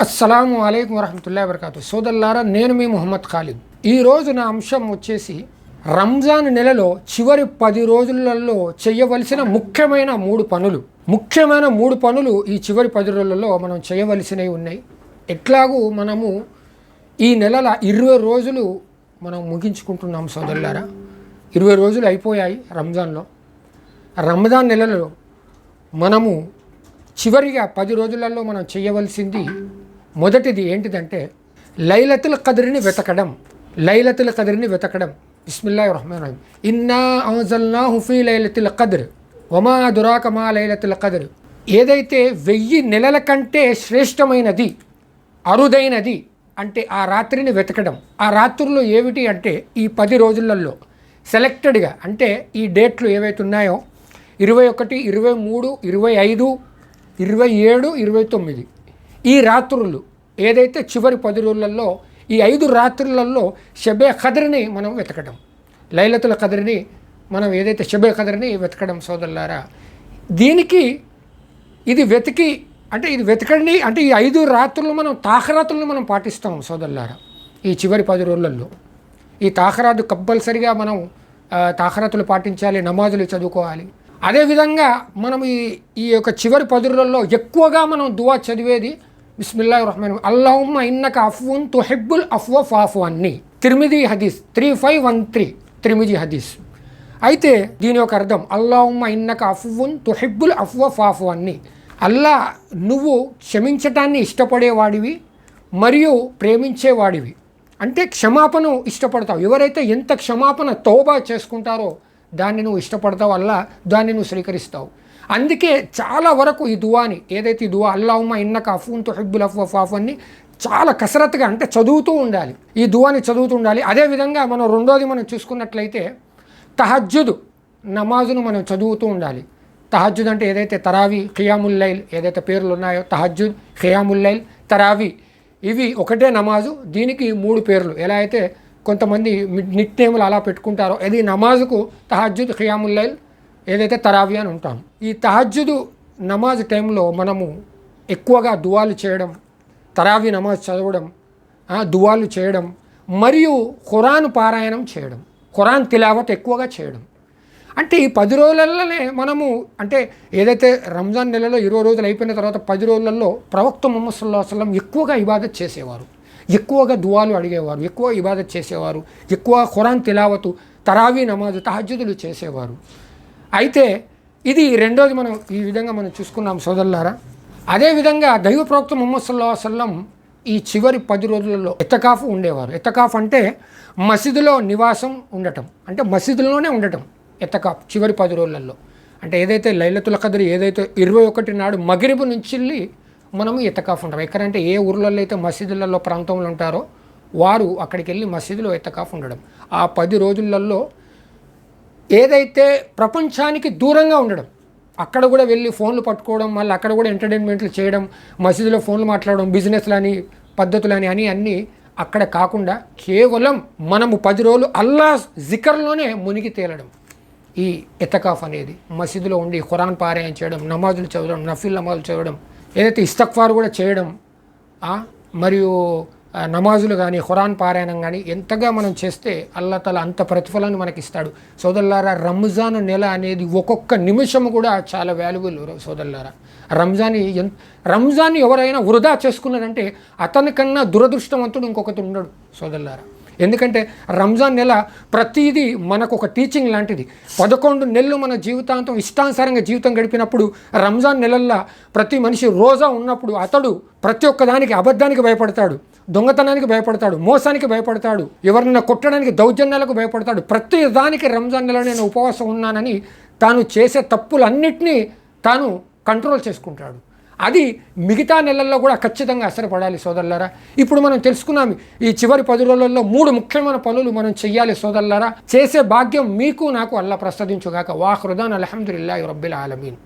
అస్సలం అయికం వరహమతుల్లా వరకాతు సోదల్లారా నేను మీ ముహమ్మద్ ఖాలిద్. ఈరోజు నా అంశం వచ్చేసి రంజాన్ నెలలో చివరి పది రోజులలో చేయవలసిన ముఖ్యమైన మూడు పనులు. ముఖ్యమైన మూడు పనులు ఈ చివరి పది రోజులలో మనం చేయవలసినవి ఉన్నాయి. ఎట్లాగూ మనము ఈ నెలల ఇరవై రోజులు మనం ముగించుకుంటున్నాం సోదరులారా. ఇరవై రోజులు అయిపోయాయి రంజాన్లో. రంజాన్ నెలలో మనము చివరిగా పది రోజులలో మనం చేయవలసింది మొదటిది ఏంటిదంటే లైలతుల కదిరిని వెతకడం లైలతుల కదిరిని వెతకడం. బిస్మిల్లా రహమాన్ రహీం. ఇన్నా అంజల్నా హుఫీ లైలతుల కదిర్ ఒమా దురాకమా లైలతుల కదిర్ ఏదైతే వెయ్యి నెలల కంటే శ్రేష్టమైనది అరుదైనది అంటే ఆ రాత్రిని వెతకడం. ఆ రాత్రులు ఏమిటి అంటే ఈ పది రోజులలో సెలెక్టెడ్గా అంటే ఈ డేట్లు ఏవైతే ఉన్నాయో ఇరవై ఒకటి ఇరవై మూడు ఇరవై ఐదు ఇరవై ఏడు ఇరవై తొమ్మిది ఈ రాత్రులు ఏదైతే చివరి పది రోజులలో ఈ ఐదు రాత్రులలో షబే ఖదర్ని మనం వెతకడం. లైలతుల ఖదర్ని మనం ఏదైతే షబే ఖదరిని వెతకడం సోదరులారా దీనికి ఇది వెతికి అంటే ఇది వెతకండి అంటే ఈ ఐదు రాత్రులు మనం తాఖరాతులను మనం పాటిస్తాం సోదరులారా ఈ చివరి పది రోజులలో. ఈ తాఖరాతు కంపల్సరిగా మనం తాఖరాతులు పాటించాలి నమాజులు చదువుకోవాలి. అదేవిధంగా మనం ఈ ఈ యొక్క చివరి పది ఎక్కువగా మనం దువా చదివేది బిస్మిల్లా రహమాన్ అల్లాహుమ్మ ఇన్నక అఫ్వున్ తుహిబ్బుల్ అఫ్వ ఫాఫు అన్ని. తిరిమిది హదీస్ త్రీ ఫైవ్ వన్ త్రీ. తిరిమిది హదీస్. అయితే దీని యొక్క అర్థం అల్లాహుమ్మ ఇన్నక అఫ్వున్ తుహిబ్బుల్ అఫ్వ ఫాఫు అన్ని. అల్లా నువ్వు క్షమించటాన్ని ఇష్టపడేవాడివి మరియు ప్రేమించేవాడివి. అంటే క్షమాపణ ఇష్టపడతావు. ఎవరైతే ఎంత క్షమాపణ తోబా చేసుకుంటారో దాన్ని నువ్వు ఇష్టపడతావు అల్లా దాన్ని నువ్వు స్వీకరిస్తావు. అందుకే చాలా వరకు ఈ దువాని ఏదైతే ఈ దువా అల్లాహుమ్మ ఇన్నక అఫూన్తో తుహిబ్బుల్ అఫ్ ఫాఫు అని చాలా కసరత్తుగా అంటే చదువుతూ ఉండాలి. ఈ దువాని చదువుతూ ఉండాలి. అదేవిధంగా మనం రెండోది మనం చూసుకున్నట్లయితే తహజ్జుదు నమాజును మనం చదువుతూ ఉండాలి. తహజ్జుద్ అంటే ఏదైతే తరావి ఖియాముల్లైల్ ఏదైతే పేర్లు ఉన్నాయో తహజ్జుద్ ఖియాముల్లైల్ తరావి ఇవి ఒకటే నమాజు దీనికి మూడు పేర్లు. ఎలా అయితే కొంతమంది నిట్ నేములు అలా పెట్టుకుంటారో ఇది నమాజుకు తహజ్జుద్ ఖియాముల్లైల్ ఏదైతే తరావి అని ఉంటాం ఈ తహజ్జుదు నమాజ్ టైంలో మనము ఎక్కువగా దువాలు చేయడం తరావి నమాజ్ చదవడం దువాలు చేయడం మరియు ఖురాన్ పారాయణం చేయడం ఖురాన్ తిలావత్ ఎక్కువగా చేయడం. అంటే ఈ పది రోజులలోనే మనము అంటే ఏదైతే రంజాన్ నెలలో ఇరవై రోజులు అయిపోయిన తర్వాత పది రోజులలో ప్రవక్త ముహమ్మద్ సల్లా వసలం ఎక్కువగా ఇబాదత్ చేసేవారు. ఎక్కువగా దువాలు అడిగేవారు ఎక్కువ ఇబాదత్ చేసేవారు ఎక్కువ ఖురాన్ తిలావతు తరావీ నమాజు తహజ్జుదులు చేసేవారు. అయితే ఇది రెండోది మనం ఈ విధంగా మనం చూసుకున్నాం సోదరులారా. అదేవిధంగా దైవ ప్రవక్త ముహమ్మద్ సల్లా వసల్లం ఈ చివరి పది రోజులలో ఎత్తకాఫ్ ఉండేవారు. ఎత్తకాఫ్ అంటే మసీదులో నివాసం ఉండటం. అంటే మసీదులోనే ఉండటం ఎత్తకాఫ్ చివరి పది రోజులలో. అంటే ఏదైతే లైలతుల కదరి ఏదైతే ఇరవై ఒకటి నాడు మగిరిపు నుంచి వెళ్ళి మనము ఎత్తకాఫ్ ఉంటాం. ఎక్కడంటే ఏ ఊర్లలో అయితే మసీదులలో ప్రాంతంలో ఉంటారో వారు అక్కడికి వెళ్ళి మసీదులో ఎత్తకాఫ్ ఉండడం. ఆ పది రోజులలో ఏదైతే ప్రపంచానికి దూరంగా ఉండడం అక్కడ కూడా వెళ్ళి ఫోన్లు పట్టుకోవడం మళ్ళీ అక్కడ కూడా ఎంటర్టైన్మెంట్లు చేయడం మసీదులో ఫోన్లు మాట్లాడడం బిజినెస్లని పద్ధతులని అని అన్నీ అక్కడ కాకుండా కేవలం మనము పది రోజులు అల్లా జికర్లోనే మునిగి తేలడం. ఈ ఎతకాఫ్ అనేది మసీదులో ఉండి ఖురాన్ పారాయణ చేయడం నమాజులు చదవడం నఫీల్ నమాజులు చదవడం ఏదైతే ఇస్తక్ఫార్ కూడా చేయడం మరియు నమాజులు కానీ ఖురాన్ పారాయణం కానీ ఎంతగా మనం చేస్తే అల్లా తల అంత ప్రతిఫలాన్ని మనకి ఇస్తాడు సోదరులారా రంజాన్ నెల అనేది ఒక్కొక్క నిమిషం కూడా చాలా వాల్యుబుల్ సోదరులారా. రంజాన్ ఎంత రంజాన్ ఎవరైనా వృధా చేసుకున్నారంటే అతనికన్నా దురదృష్టవంతుడు ఇంకొకటి ఉండడు సోదరులారా. ఎందుకంటే రంజాన్ నెల ప్రతిదీ మనకు ఒక టీచింగ్ లాంటిది. పదకొండు నెలలు మన జీవితాంతం ఇష్టానుసారంగా జీవితం గడిపినప్పుడు రంజాన్ నెలల్లో ప్రతి మనిషి రోజా ఉన్నప్పుడు అతడు ప్రతి ఒక్కదానికి అబద్ధానికి భయపడతాడు దొంగతనానికి భయపడతాడు మోసానికి భయపడతాడు ఎవరినైనా కొట్టడానికి దౌర్జన్యాలకు భయపడతాడు. ప్రతి దానికి రంజాన్ నెల నేను ఉపవాసం ఉన్నానని తాను చేసే తప్పులన్నిటినీ తాను కంట్రోల్ చేసుకుంటాడు. అది మిగతా నెలల్లో కూడా ఖచ్చితంగా అసరపడాలి సోదరులారా. ఇప్పుడు మనం తెలుసుకున్నాం ఈ చివరి పది రోజులలో మూడు ముఖ్యమైన పనులు మనం చెయ్యాలి సోదరులారా. చేసే భాగ్యం మీకు నాకు అల్లా ప్రసాదించుగాక. వాహృదాన్ అలహమ్దుల్లా రబ్బిల్ ఆలమీన్.